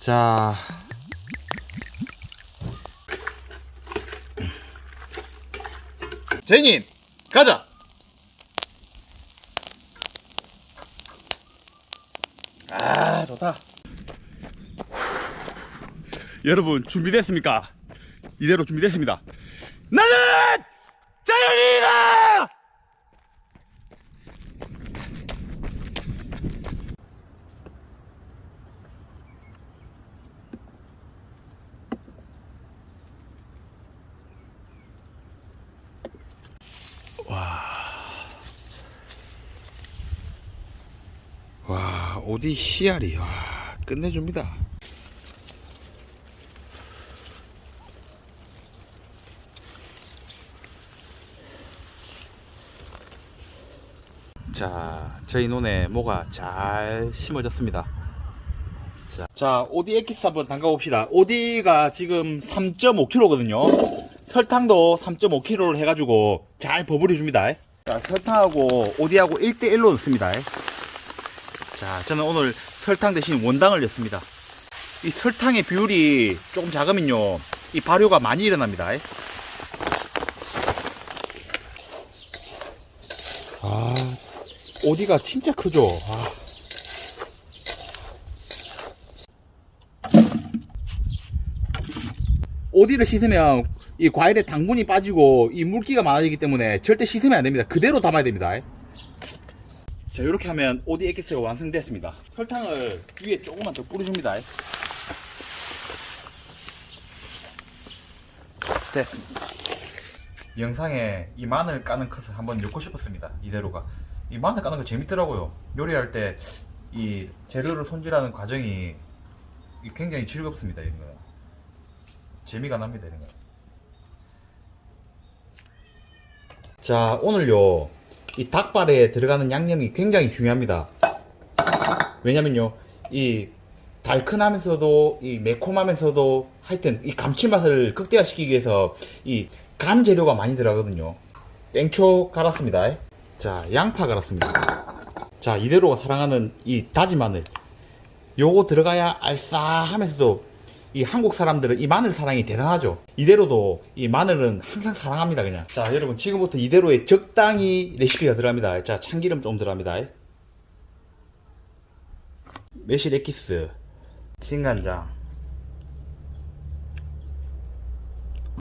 자. 제님, 가자. 아, 좋다. 여러분 준비됐습니까? 이대로 준비됐습니다. 나는 자연이다! 와, 어디 씨알이 와, 끝내줍니다. 자, 저희 논에 뭐가 잘 심어졌습니다. 자, 자 오디 엑기스 한번 담가 봅시다. 오디가 지금 3.5kg거든요. 설탕도 3.5kg를 해가지고 잘 버무려 줍니다. 자, 설탕하고 오디하고 1대1로 넣습니다. 자, 저는 오늘 설탕 대신 원당을 넣습니다. 이 설탕의 비율이 조금 작으면요, 이 발효가 많이 일어납니다. 아, 오디가 진짜 크죠? 아. 오디를 씻으면 이 과일에 당분이 빠지고 이 물기가 많아지기 때문에 절대 씻으면 안 됩니다. 그대로 담아야 됩니다. 자, 이렇게 하면 오디 엑기스가 완성됐습니다. 설탕을 위에 조금만 더 뿌려줍니다. 됐습니다. 영상에 이 마늘 까는 컷을 한번 넣고 싶었습니다. 이대로가. 이 마늘 까는 거 재밌더라고요. 요리할 때 이 재료를 손질하는 과정이 이 굉장히 즐겁습니다. 이런 거. 재미가 납니다. 이런 거. 자, 오늘요. 이 닭발에 들어가는 양념이 굉장히 중요합니다. 왜냐면요. 이 달큰하면서도 이 매콤하면서도 하여튼 이 감칠맛을 극대화시키기 위해서 이 간 재료가 많이 들어가거든요. 땡초 갈았습니다. 자, 양파 갈았습니다. 자, 이대로가 사랑하는 이 다진 마늘. 요거 들어가야 알싸하면서도 이 한국 사람들은 이 마늘 사랑이 대단하죠. 이대로도 이 마늘은 항상 사랑합니다, 그냥. 자, 여러분, 지금부터 이대로의 적당히 레시피가 들어갑니다. 자, 참기름 좀 들어갑니다. 매실 엑기스, 진간장.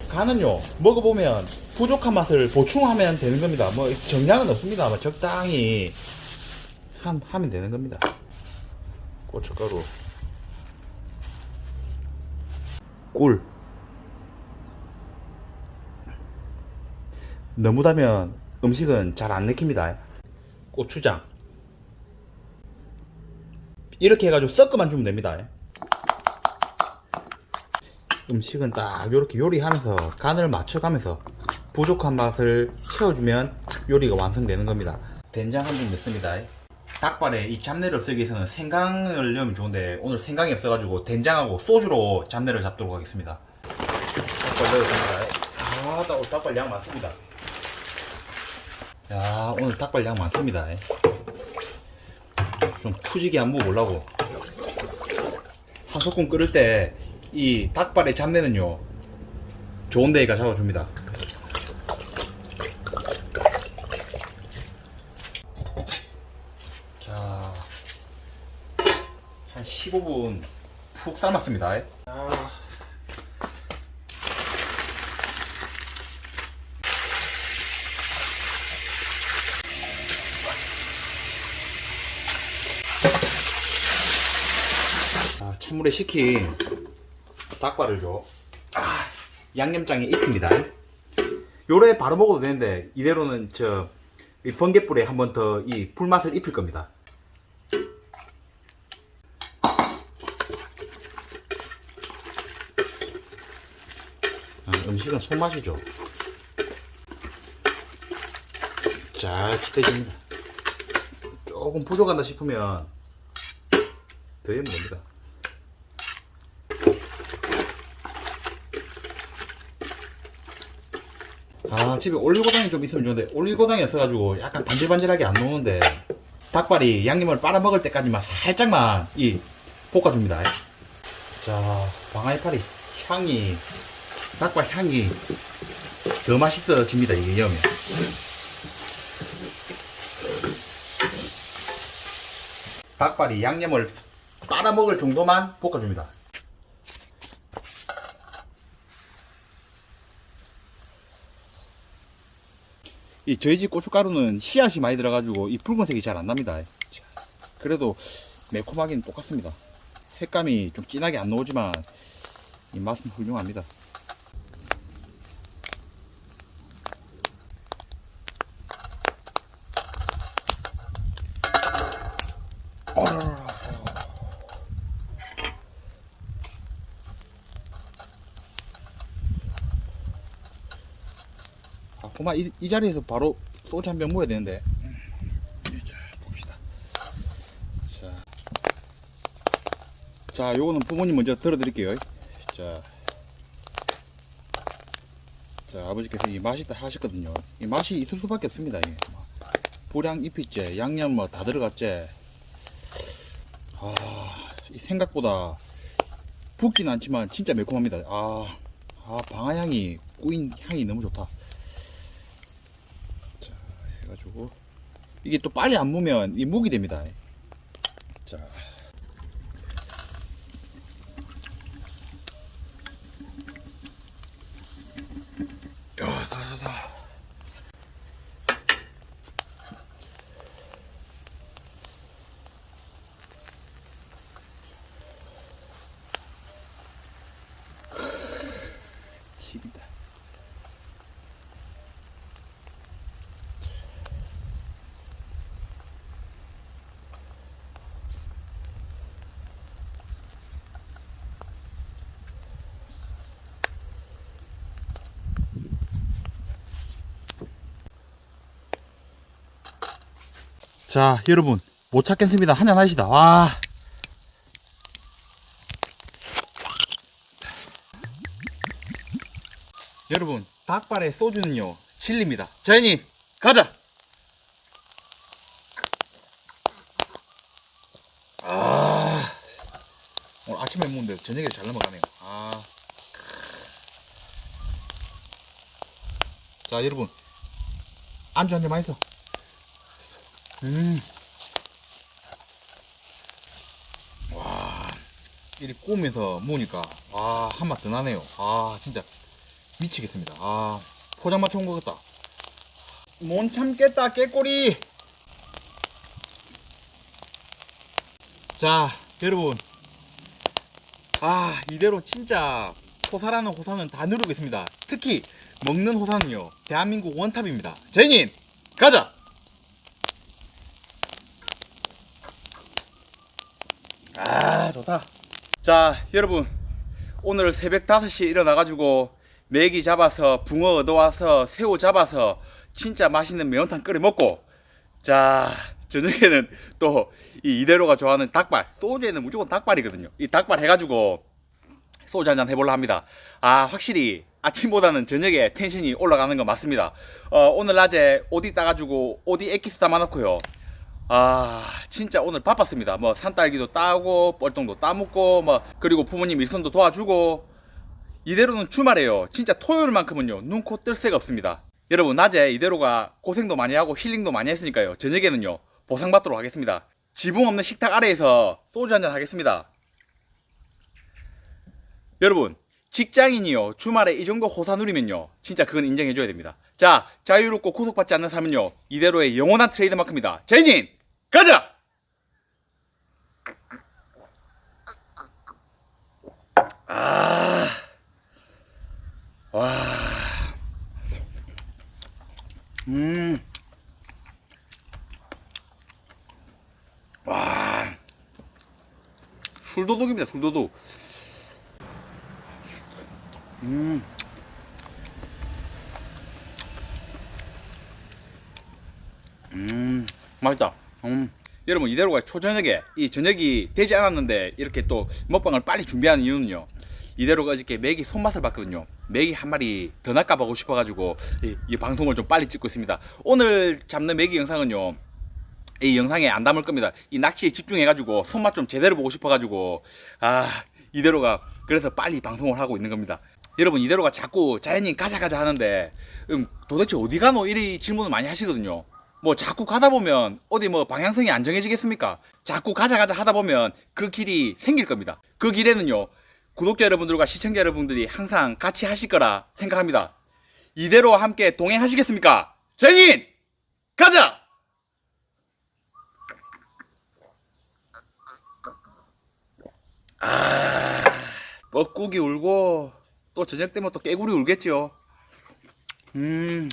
간은요, 먹어보면 부족한 맛을 보충하면 되는 겁니다. 뭐, 정량은 없습니다. 뭐 적당히 한, 하면 되는 겁니다. 고춧가루. 꿀. 너무 달면 음식은 잘안 내킵니다. 고추장. 이렇게 해가지고 섞어만 주면 됩니다. 음식은 딱 이렇게 요리하면서 간을 맞춰가면서 부족한 맛을 채워주면 딱 요리가 완성되는 겁니다. 된장 한 줌 넣습니다. 닭발에 이 잡내를 없애기 위해서는 생강을 넣으면 좋은데 오늘 생강이 없어가지고 된장하고 소주로 잡내를 잡도록 하겠습니다. 닭발 넣었습니다. 아, 닭- 닭발 양 많습니다. 야, 오늘 닭발 양 많습니다. 좀 푸지게 안 먹어보려고. 한 소끔 끓을 때 이 닭발의 잡내는요 좋은 데가 잡아줍니다. 15분 푹 삶았습니다. 아. 아, 찬물에 식힌 닭발을 줘. 아, 양념장에 입힙니다. 요래 바로 먹어도 되는데 이대로는 저이 번개불에 한 번 더 이 불맛을 입힐 겁니다. 아, 음식은 손맛이죠. 잘 치대집니다. 조금 부족하다 싶으면 더 하면 됩니다. 아 집에 올리고당이 좀 있으면 좋은데 올리고당이 없어가지고 약간 반질반질하게 안 녹는데 닭발이 양념을 빨아먹을 때까지만 살짝만 이 볶아줍니다 자, 방아이파리 향이, 닭발 향이 더 맛있어집니다, 이게 여면. 닭발이 양념을 빨아먹을 정도만 볶아줍니다. 이 저희 집 고춧가루는 씨앗이 많이 들어가지고 이 붉은색이 잘 안 납니다. 자, 그래도 매콤하긴 똑같습니다. 색감이 좀 진하게 안 나오지만 이 맛은 훌륭합니다. 어라라라. 아, 그만 이, 이 자리에서 바로 소주 한병 먹어야 되는데. 자, 봅시다. 자, 자, 요거는 부모님 먼저 들어드릴게요. 자, 자, 아버지께서 이 맛있다 하셨거든요. 이 맛이 있을 수밖에 없습니다. 뭐, 보량 입히째, 양념 뭐 다 들어갔째. 아, 이 생각보다 붓진 않지만 진짜 매콤합니다. 아, 아 방아향이 꾸인 향이 너무 좋다. 자, 해가지고 이게 또 빨리 안 무면 이 무기 됩니다. 자. 자, 여러분 못 찾겠습니다. 한잔 하시다. 와. 여러분 닭발의 소주는요 진리입니다. 자연이 가자. 아 오늘 아침에 먹는데 저녁에 잘 넘어가네요. 아. 자 여러분 안주 한잔 맛있어. 음. 와, 이리 구우면서 먹으니까, 아, 한맛 더 나네요. 아, 진짜 미치겠습니다. 아, 포장마차 온것 같다. 못 참겠다, 깨꼬리! 자, 여러분. 아, 이대로 진짜 호사라는 호사는 다 누르겠습니다. 특히 먹는 호사는요, 대한민국 원탑입니다. 제님, 가자! 아 좋다 자 여러분. 오늘 새벽 5시에 일어나가지고 메기 잡아서 붕어 얻어와서 새우 잡아서 진짜 맛있는 매운탕 끓여 먹고 자 저녁에는 또 이 이대로가 좋아하는 닭발 소주에는 무조건 닭발이거든요. 이 닭발 해가지고 소주 한잔 해볼라 합니다. 아 확실히 아침보다는 저녁에 텐션이 올라가는 거 맞습니다. 어, 오늘 낮에 옷 따가지고 옷이 엑기스 담아놓고요 아 진짜 오늘 바빴습니다. 뭐 산딸기도 따고 뻘동도 따먹고 뭐 그리고 부모님 일손도 도와주고 이대로는 주말에요. 진짜 토요일만큼은요 눈코 뜰 새가 없습니다. 여러분 낮에 이대로가 고생도 많이 하고 힐링도 많이 했으니까요. 저녁에는요 보상받도록 하겠습니다. 지붕 없는 식탁 아래에서 소주 한잔 하겠습니다. 여러분 직장인이요. 주말에 이 정도 호사 누리면요 진짜 그건 인정해줘야 됩니다. 자 자유롭고 구속받지 않는 삶은요 이대로의 영원한 트레이드마크입니다. 제인 가자 아, 와, 음, 와, 술도둑입니다 술도둑. 음. 음, 맛있다. 음. 여러분, 이대로가 초저녁에, 이 저녁이 되지 않았는데, 이렇게 또 먹방을 빨리 준비하는 이유는요. 이대로가 어저께 맥이 손맛을 봤거든요. 맥이 한 마리 더 낚아보고 싶어가지고, 이, 이 방송을 좀 빨리 찍고 있습니다. 오늘 잡는 맥이 영상은요. 이 영상에 안 담을 겁니다. 이 낚시에 집중해가지고, 손맛 좀 제대로 보고 싶어가지고, 아, 이대로가 그래서 빨리 방송을 하고 있는 겁니다. 여러분 이대로가 자꾸 자연인 가자 가자 하는데 음, 도대체 어디 가노 이리 질문을 많이 하시거든요. 뭐 자꾸 가다 보면 어디 뭐 방향성이 안 정해지겠습니까? 자꾸 가자 가자 하다 보면 그 길이 생길 겁니다. 그 길에는요 구독자 여러분들과 시청자 여러분들이 항상 같이 하실 거라 생각합니다. 이대로 함께 동행하시겠습니까? 자연인 가자! 아, 뻐꾸기 울고 또 저녁 되면 또 깨구리 울겠죠. 음.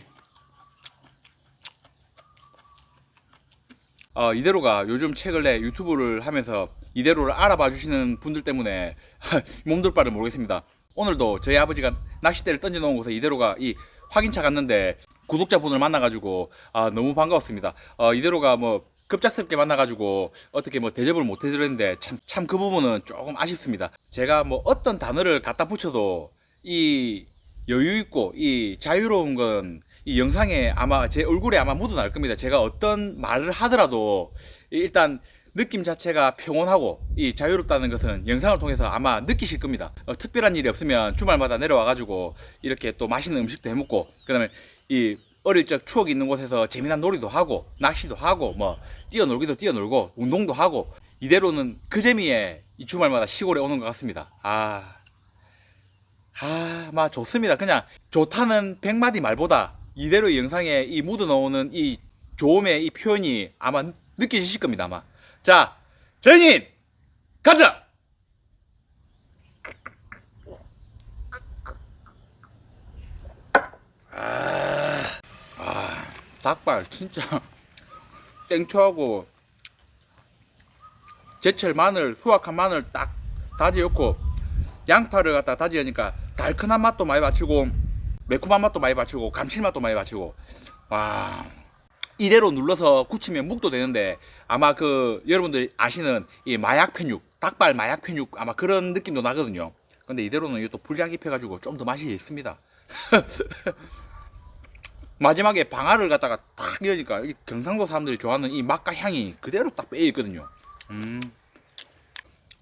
어, 이대로가 요즘 최근에 유튜브를 하면서 이대로를 알아봐 주시는 분들 때문에 몸둘 바를 모르겠습니다. 오늘도 저희 아버지가 낚싯대를 던져놓은 곳에 이대로가 이 확인차 갔는데 구독자분을 만나가지고 아, 너무 반가웠습니다. 어, 이대로가 뭐 급작스럽게 만나가지고 어떻게 뭐 대접을 못 해드렸는데 참 참 그 부분은 조금 아쉽습니다. 제가 뭐 어떤 단어를 갖다 붙여도 이 여유 있고 이 자유로운 건 이 영상에 아마 제 얼굴에 아마 묻어날 겁니다. 제가 어떤 말을 하더라도 일단 느낌 자체가 평온하고 이 자유롭다는 것은 영상을 통해서 아마 느끼실 겁니다. 어, 특별한 일이 없으면 주말마다 내려와가지고 이렇게 또 맛있는 음식도 해먹고 그다음에 이 어릴 적 추억이 있는 곳에서 재미난 놀이도 하고 낚시도 하고 뭐 뛰어놀기도 뛰어놀고 운동도 하고 이대로는 그 재미에 이 주말마다 시골에 오는 것 같습니다. 아, 아, 막 좋습니다. 그냥 좋다는 백마디 말보다 이대로 이 영상에 이 묻어 나오는 이 좋음의 이 표현이 아마 느끼실 겁니다. 아마. 자, 제인 가자. 아, 아, 닭발 진짜 땡초하고 제철 마늘, 수확한 마늘 딱 다지 넣고 양파를 갖다 다지 하니까 달큰한 맛도 많이 맞추고 매콤한 맛도 많이 맞추고 감칠맛도 많이 맞추고 와 이대로 눌러서 굳히면 묵도 되는데 아마 그 여러분들 아시는 이 마약 편육 닭발 마약 편육 아마 그런 느낌도 나거든요 근데 이대로는 이게 또 불량 입혀가지고 좀 더 맛이 있습니다 마지막에 방아를 갖다가 탁 여니까 이 경상도 사람들이 좋아하는 이 맛과 향이 그대로 딱 빼여 있거든요 음.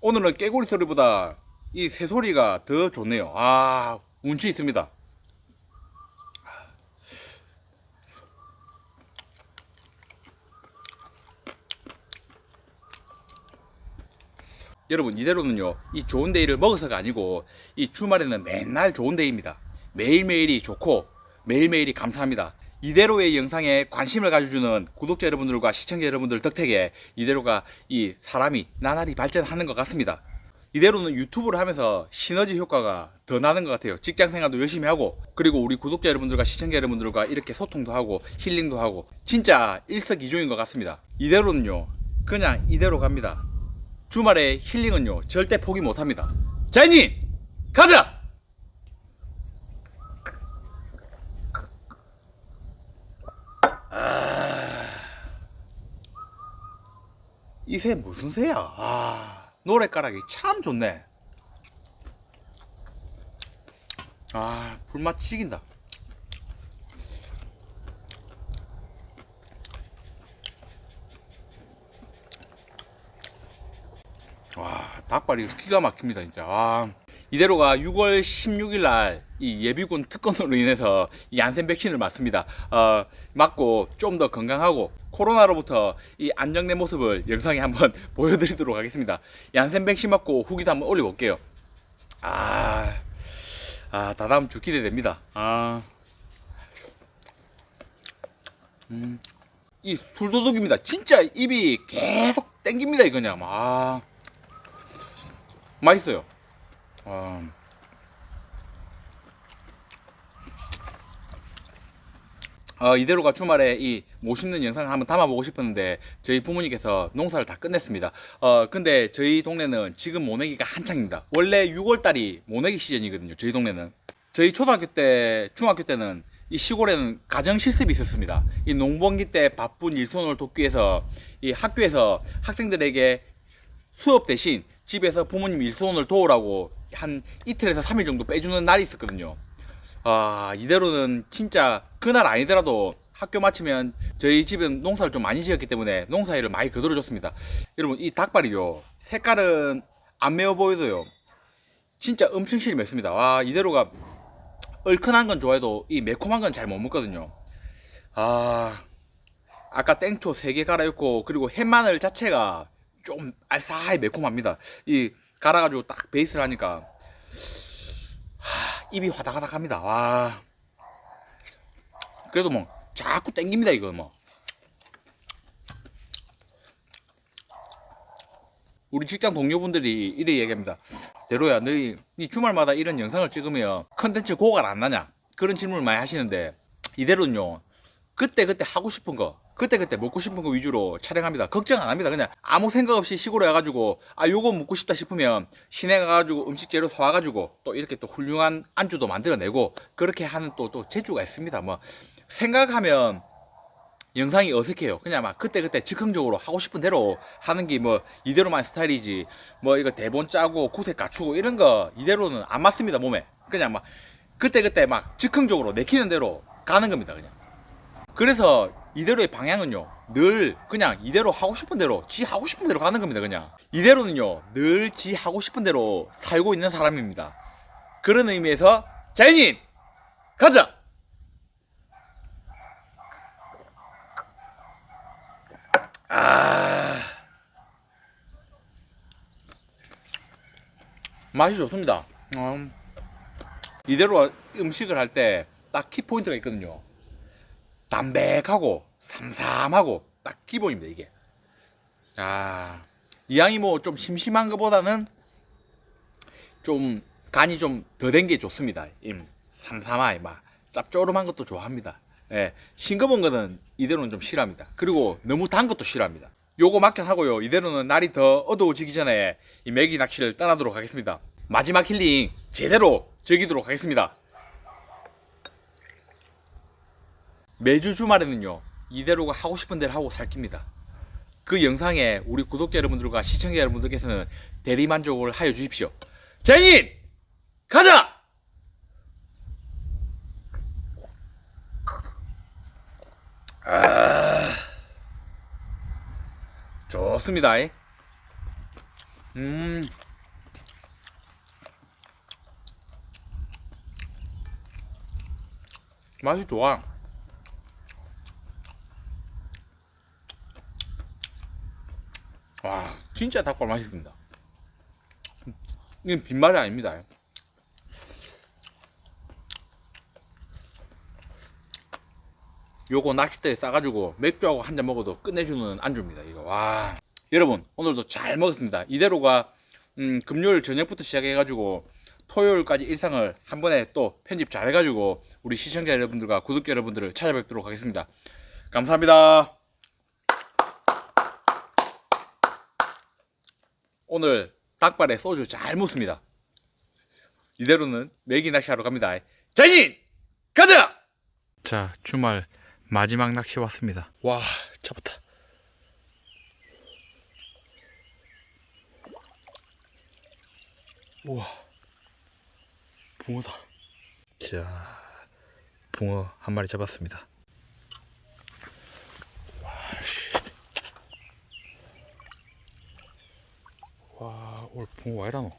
오늘은 깨구리 소리보다 이 새 소리가 더 좋네요. 아, 운치 있습니다. 여러분 이대로는요 이 좋은 데이를 먹어서가 아니고 이 주말에는 맨날 좋은 데이입니다 매일매일이 좋고 매일매일이 감사합니다 이대로의 영상에 관심을 가져주는 구독자 여러분들과 시청자 여러분들 덕택에 이대로가 이 사람이 나날이 발전하는 것 같습니다 이대로는 유튜브를 하면서 시너지 효과가 더 나는 것 같아요. 직장 생활도 열심히 하고, 그리고 우리 구독자 여러분들과 시청자 여러분들과 이렇게 소통도 하고, 힐링도 하고, 진짜 일석이조인 것 같습니다. 이대로는요, 그냥 이대로 갑니다. 주말에 힐링은요, 절대 포기 못 합니다. 자이님! 가자! 아. 이새 무슨 새야? 아. 노래가락이 참 좋네. 아, 불맛 치긴다. 와, 닭발이 기가 막힙니다, 진짜. 아, 이대로가 6월 16일 날 이 예비군 특권으로 인해서 이 얀센 백신을 맞습니다. 어, 맞고 좀 더 건강하고 코로나로부터 이 안정된 모습을 영상에 한번 보여드리도록 하겠습니다. 얀센 백신 맞고 후기도 한번 올려볼게요. 아, 아, 다다음 주 기대됩니다. 아, 음, 이 술도둑입니다. 진짜 입이 계속 땡깁니다, 이거냐. 아, 맛있어요. 아. 어, 이대로가 주말에 이 멋있는 영상을 한번 담아보고 싶었는데 저희 부모님께서 농사를 다 끝냈습니다. 어, 근데 저희 동네는 지금 모내기가 한창입니다. 원래 6월달이 모내기 시즌이거든요. 저희 동네는. 저희 초등학교 때, 중학교 때는 이 시골에는 가정 실습이 있었습니다. 이 농번기 때 바쁜 일손을 돕기 위해서 이 학교에서 학생들에게 수업 대신 집에서 부모님 일손을 도우라고 한 이틀에서 3일 정도 빼주는 날이 있었거든요. 아, 이대로는 진짜 그날 아니더라도 학교 마치면 저희 집은 농사를 좀 많이 지었기 때문에 농사일을 많이 거들어줬습니다. 여러분, 이 닭발이요. 색깔은 안 매워 보여도요. 진짜 엄청 실이 맵습니다. 와 이대로가 얼큰한 건 좋아해도 이 매콤한 건 잘 못 먹거든요. 아 아까 땡초 3개 갈아였고 그리고 햇마늘 자체가 좀 알싸하게 매콤합니다. 이 갈아가지고 딱 베이스를 하니까 하, 입이 화다가닥합니다. 와 그래도 뭐 자꾸 땡깁니다 이거 뭐. 우리 직장 동료분들이 이래 얘기합니다. 대로야, 너희 네 주말마다 이런 영상을 찍으면 컨텐츠 고갈 안 나냐? 그런 질문을 많이 하시는데 이대로는요. 그때 그때 하고 싶은 거, 그때 그때 먹고 싶은 거 위주로 촬영합니다. 걱정 안 합니다. 그냥 아무 생각 없이 시골에 와가지고 아 요거 먹고 싶다 싶으면 시내 가가지고 음식 재료 사와가지고 또 이렇게 또 훌륭한 안주도 만들어내고 그렇게 하는 또또 재주가 있습니다. 뭐 생각하면 영상이 어색해요. 그냥 막 그때그때 즉흥적으로 하고 싶은 대로 하는 게 뭐 이대로만 스타일이지 뭐 이거 대본 짜고 구색 갖추고 이런 거 이대로는 안 맞습니다 몸에. 그냥 막 그때그때 막 즉흥적으로 내키는 대로 가는 겁니다 그냥. 그래서 이대로의 방향은요 늘 그냥 이대로 하고 싶은 대로 지 하고 싶은 대로 가는 겁니다 그냥. 이대로는요 늘 지 하고 싶은 대로 살고 있는 사람입니다. 그런 의미에서 자연인 가자. 아 맛이 좋습니다. 음, 이대로 음식을 할 때 딱 키포인트가 있거든요. 담백하고 삼삼하고 딱 기본입니다 이게. 아 이왕이 뭐 좀 심심한 것보다는 좀 간이 좀 더 된 게 좋습니다. 임 삼삼하이 막 짭조름한 것도 좋아합니다. 예, 싱거운 거는 이대로는 좀 싫어합니다. 그리고 너무 단 것도 싫어합니다. 요거 막혀하고요. 이대로는 날이 더 어두워지기 전에 이 메기 낚시를 떠나도록 하겠습니다. 마지막 힐링 제대로 즐기도록 하겠습니다. 매주 주말에는요. 이대로가 하고 싶은 대로 하고 살깁니다. 그 영상에 우리 구독자 여러분들과 시청자 여러분들께서는 대리 만족을 하여 주십시오. 자인 가자! 아, 좋습니다. 음, 맛이 좋아. 와, 진짜 닭발 맛있습니다. 이건 빈말이 아닙니다. 요거 낚싯대에 싸가지고 맥주하고 한 잔 먹어도 끝내주는 안주입니다. 이거 와 여러분 오늘도 잘 먹었습니다. 이대로가 음, 금요일 저녁부터 시작해가지고 토요일까지 일상을 한 번에 또 편집 잘 해가지고 우리 시청자 여러분들과 구독자 여러분들을 찾아뵙도록 하겠습니다. 감사합니다. 오늘 닭발에 소주 잘 먹습니다. 이대로는 메기 낚시하러 갑니다. 자인 가자! 자 주말 마지막 낚시 왔습니다. 와 잡았다. 우와 붕어다. 자 붕어 한 마리 잡았습니다. 와 씨. 와 오늘 붕어 와 이라노?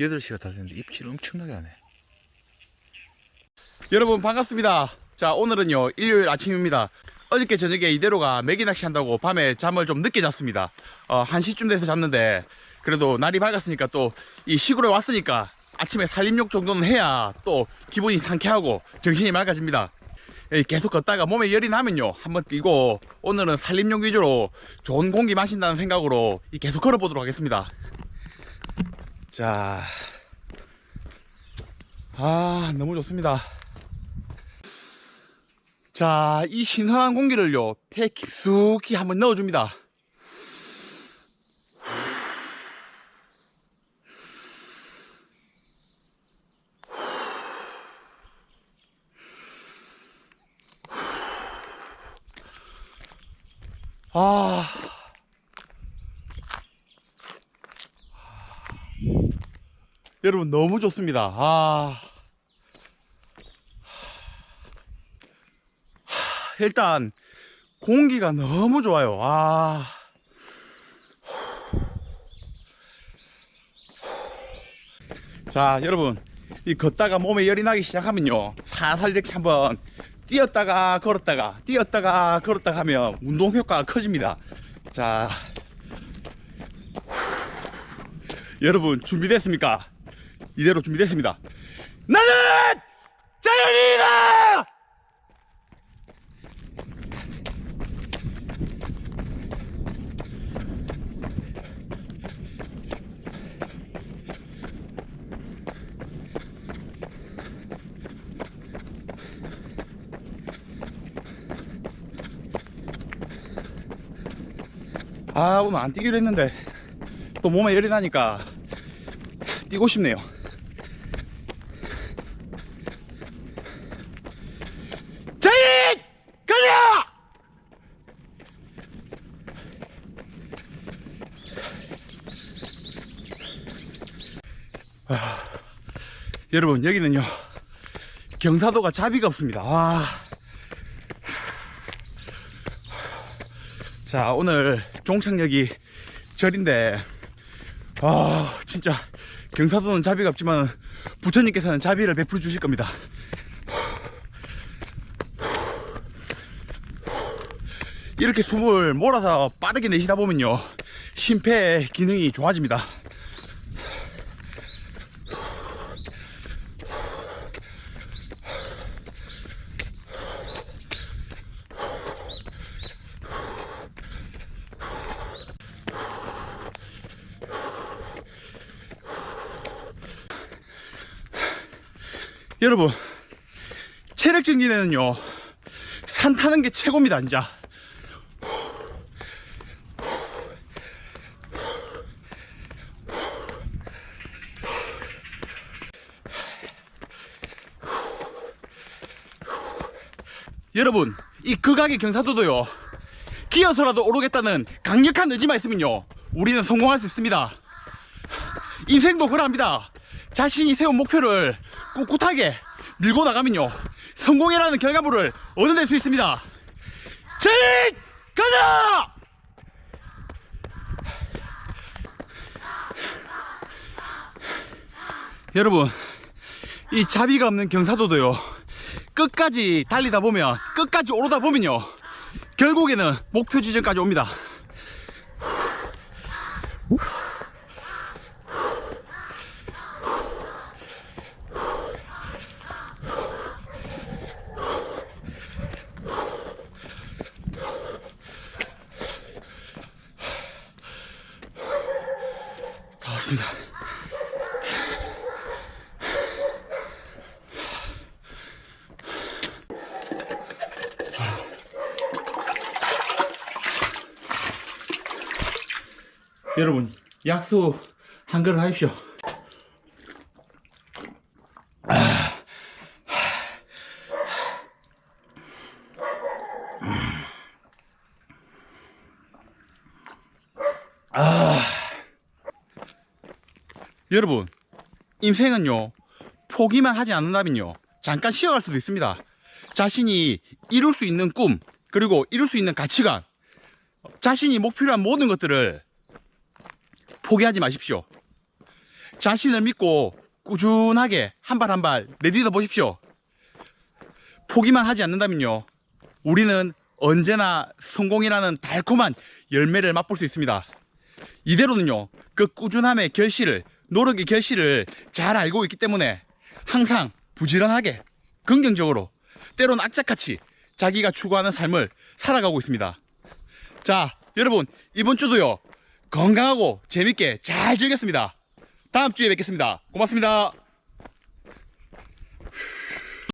여덟 시가 다 됐는데 입질 엄청나게 하네. 여러분 반갑습니다. 자 오늘은요 일요일 아침입니다. 어저께 저녁에 이대로가 메기 낚시 한다고 밤에 잠을 좀 늦게 잤습니다. 어, 1시쯤 돼서 잤는데 그래도 날이 밝았으니까 또 이 시골에 왔으니까 아침에 살림욕 정도는 해야 또 기분이 상쾌하고 정신이 맑아집니다. 예, 계속 걷다가 몸에 열이 나면요 한번 뛰고 오늘은 살림욕 위주로 좋은 공기 마신다는 생각으로 이 계속 걸어보도록 하겠습니다. 자, 아, 너무 좋습니다. 자, 이 신선한 공기를요, 폐 깊숙이 한번 넣어줍니다. 아. 여러분 너무 좋습니다. 아. 하, 일단 공기가 너무 좋아요. 아. 자, 여러분. 이 걷다가 몸에 열이 나기 시작하면요. 살살 이렇게 한번 뛰었다가 걸었다가 뛰었다가 걸었다가 하면 운동 효과가 커집니다. 자. 여러분 준비됐습니까? 이대로 준비됐습니다. 나는 자연이다! 아 오늘 안 뛰기로 했는데 또 몸에 열이 나니까 뛰고 싶네요. 자인! 가자! 아, 여러분 여기는요 경사도가 자비가 없습니다. 와. 자 오늘 종착역이 절인데 아 진짜 경사도는 자비가 없지만 부처님께서는 자비를 베풀어 주실 겁니다. 이렇게 숨을 몰아서 빠르게 내쉬다 보면요 심폐 기능이 좋아집니다 여러분 체력 증진에는요 산 타는 게 최고입니다 진짜 여러분 이 극악의 경사도도요 기어서라도 오르겠다는 강력한 의지만 있으면요 우리는 성공할 수 있습니다. 인생도 그러합니다. 자신이 세운 목표를 꿋꿋하게 밀고 나가면요. 성공이라는 결과물을 얻어낼 수 있습니다. 제인 가자! 여러분 이 자비가 없는 경사도도요. 끝까지 달리다 보면 끝까지 오르다 보면요. 결국에는 목표 지점까지 옵니다 다 여러분 약수 한 그릇 하십시오. 여러분 인생은요 포기만 하지 않는다면요 잠깐 쉬어갈 수도 있습니다. 자신이 이룰 수 있는 꿈 그리고 이룰 수 있는 가치관 자신이 목표로 한 모든 것들을 포기하지 마십시오. 자신을 믿고 꾸준하게 한 발 한 발 내딛어 보십시오. 포기만 하지 않는다면요 우리는 언제나 성공이라는 달콤한 열매를 맛볼 수 있습니다. 이대로는요 그 꾸준함의 결실을 노력의 결실을 잘 알고 있기 때문에 항상 부지런하게 긍정적으로 때론 악착같이 자기가 추구하는 삶을 살아가고 있습니다. 자 여러분 이번 주도요 건강하고 재밌게 잘 즐겼습니다. 다음 주에 뵙겠습니다. 고맙습니다